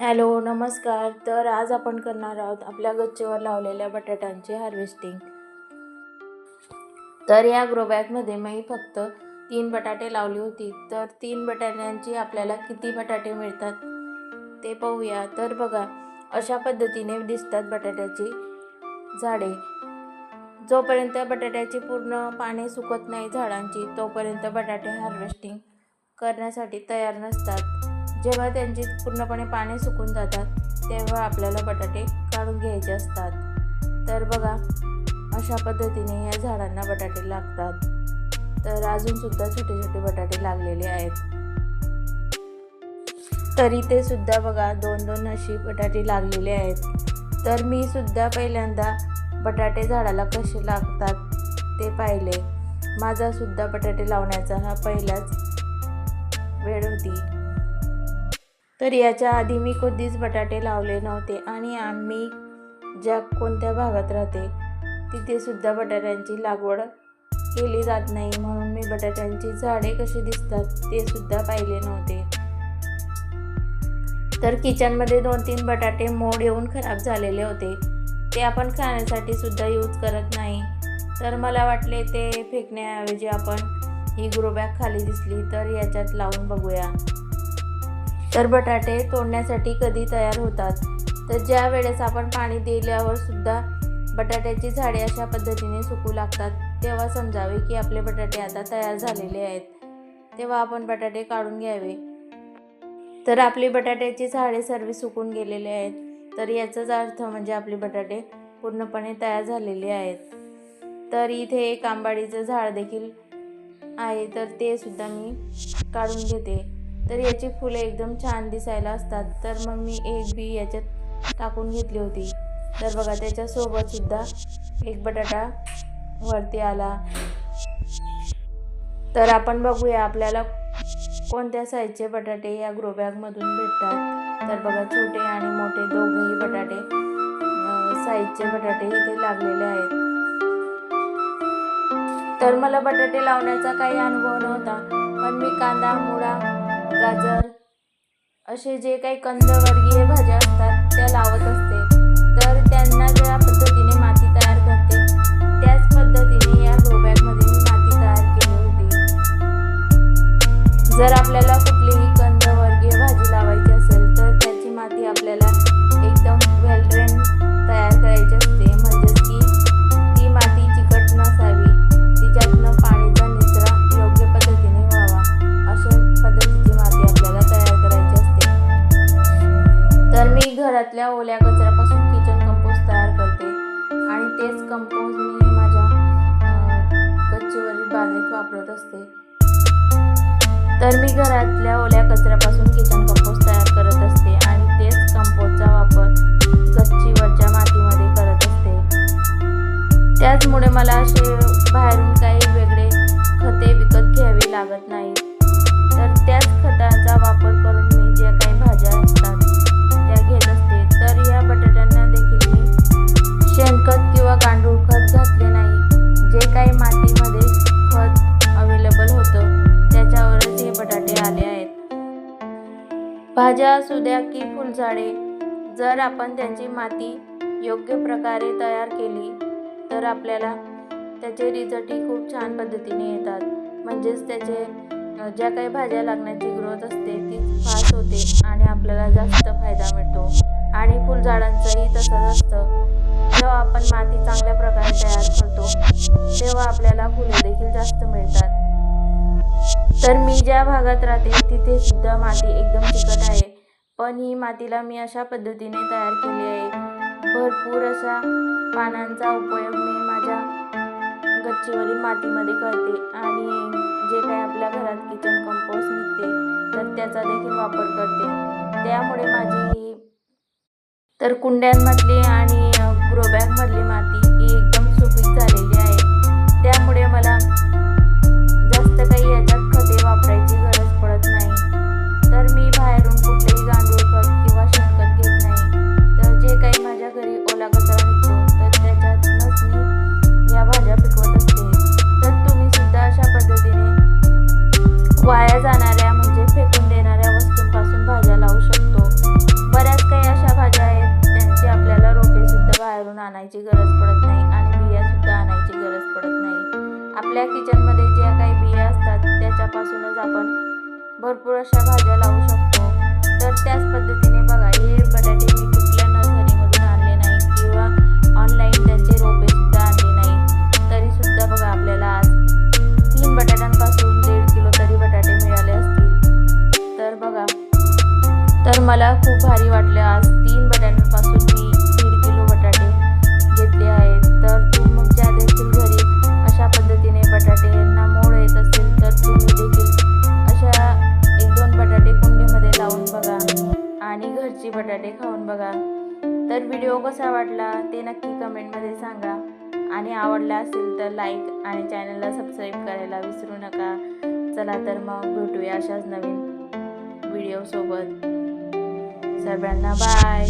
Hello नमस्कार. तर आज आपण करणार आहोत आपल्या गच्चीवर लावलेल्या बटाट्यांची हार्वेस्टिंग. तर या ग्रोबॅगमध्ये मी फक्त तीन बटाटे लावली होती. तर तीन बटाट्यांची आपल्याला किती बटाटे मिळतात ते पाहूया. तर बघा अशा पद्धतीने दिसतात बटाट्याची झाडे. जोपर्यंत बटाट्याची पूर्ण पाने सुकत नाही झाडांची तोपर्यंत बटाटे हार्वेस्टिंग करण्यासाठी तयार नसतात. जेव्हा त्यांची पूर्णपणे पाने सुकून जातात तेव्हा आपल्याला बटाटे काढून घ्यायचे असतात. तर बघा अशा पद्धतीने या झाडांना बटाटे लागतात. तर अजूनसुद्धा छोटे छोटे बटाटे लागलेले आहेत. तरी ते सुद्धा बघा दोन दोन अशी बटाटे लागलेले आहेत. तर मी सुद्धा पहिल्यांदा बटाटे झाडाला कसे लागतात ते पाहिले. माझा सुद्धा बटाटे लावण्याचा हा पहिलाच वेळ होती. तर याच्या आधी मी कधीच बटाटे लावले नव्हते आणि आम्ही ज्या कोणत्या भागात राहते तिथे सुद्धा बटाट्यांची लागवड केली जात नाही. म्हणून मी बटाट्यांची झाडे कशी दिसतात ते सुद्धा पाहिले नव्हते. तर किचनमध्ये दोन तीन बटाटे मोड येऊन खराब झालेले होते. ते आपण खाण्यासाठी सुद्धा यूज करत नाही. तर मला वाटले ते फेकण्याऐवजी आपण ही ग्रोबॅग खाली दिसली तर याच्यात लावून बघूया. तर बटाटे तोडण्यासाठी कधी तयार होतात? तर ज्या वेळेस आपण पाणी दिल्यावर सुद्धा बटाट्याची झाडे अशा पद्धतीने सुकू लागतात तेव्हा समजावे की आपले बटाटे आता तयार झालेले आहेत. तेव्हा आपण बटाटे काढून घ्यावे. तर आपली बटाट्याची झाडे सर्व सुकून गेलेले आहेत. तर याचाच अर्थ म्हणजे आपले बटाटे पूर्णपणे तयार झालेले आहेत. तर इथे एक आंबाडीचं झाड देखील आहे. तर ते सुद्धा मी काढून घेते. तर याची फुलं एकदम छान दिसायला असतात. तर मग मी एक बी याच्यात टाकून घेतली होती. तर बघा त्याच्यासोबतसुद्धा एक बटाटा वरती आला. तर आपण बघूया आपल्याला कोणत्या साईजचे बटाटे या ग्रोबॅगमधून भेटतात. तर बघा छोटे आणि मोठे दोघंही बटाटे साईजचे बटाटे इथे लागलेले आहेत. तर मला बटाटे लावण्याचा काही अनुभव नव्हता पण मी कांदा मुळा गाजर असे जे काही कंदवर्गीय भाज्या असतात त्या लावत असते. तर त्यांना ज्या पद्धतीने माती तयार करते त्याच पद्धतीने या ग्रोबॅगमध्ये मी माती तयार केली होती. जर आपल्याला कुठलीही कंदवर्गीय भाजी लावायची असेल तर त्याची माती आपल्याला घरातल्या ओल्या कचऱ्यापासून किचन कंपोस्ट तयार करते. आणि तेच कंपोस्ट मी माझ्या गच्चीवरील बागेत वापरत असते. तर मी घरातल्या ओल्या कचऱ्यापासून किचन कंपोस्ट तयार करत असते आणि तेच कंपोस्टचा वापर गच्चीवरच्या मातीमध्ये करत असते. त्याचमुळे मला असे बाहेरून काही वेगळे खते विकत घ्यावी लागत नाहीत तर त्याच खताचा वापर करून असू द्या की फुलझाडे. जर आपण त्यांची माती योग्य प्रकारे तयार केली तर आपल्याला त्याचे रिझल्टही खूप छान पद्धतीने येतात. म्हणजेच त्याचे ज्या काही भाज्या लागण्याची ग्रोथ असते ती फास्ट होते आणि आपल्याला जास्त फायदा मिळतो. आणि फुलझाडांचंही तसंच असतं. जेव्हा आपण माती चांगल्या प्रकारे तयार करतो तेव्हा आपल्याला फुले देखील जास्त मिळतात. तर मी ज्या भागात राहते तिथे सुद्धा माती एकदम चिकट आहे. पण ही मातीला मी अशा पद्धतीने तयार केली आहे. भरपूर अशा पानांचा उपयोग मी माझ्या गच्चीवरील मातीमध्ये करते आणि जे काही आपल्या घरात किचन कंपोस्ट निघते तर त्याचा देखील वापर करते. त्यामुळे माझी ही तर कुंड्यांमधली आणि ग्रोबॅगमधली माती ही एकदम सुपीक झालेली आहे. किचनमध्ये ज्या काही बिया असतात त्याच्यापासूनच आपण भरपूर अशा भाज्या लावू शकतो. तर त्याच पद्धतीने बघा हे बटाटे मिरची बटाटे खाऊन बघा. तर व्हिडिओ कसा वाटला ते नक्की कमेंटमध्ये सांगा. आणि आवडला असेल तर लाईक आणि चॅनलला सबस्क्राईब करायला विसरू नका. चला तर मग भेटूया अशाच नवीन व्हिडिओसोबत सगळ्यांना बाय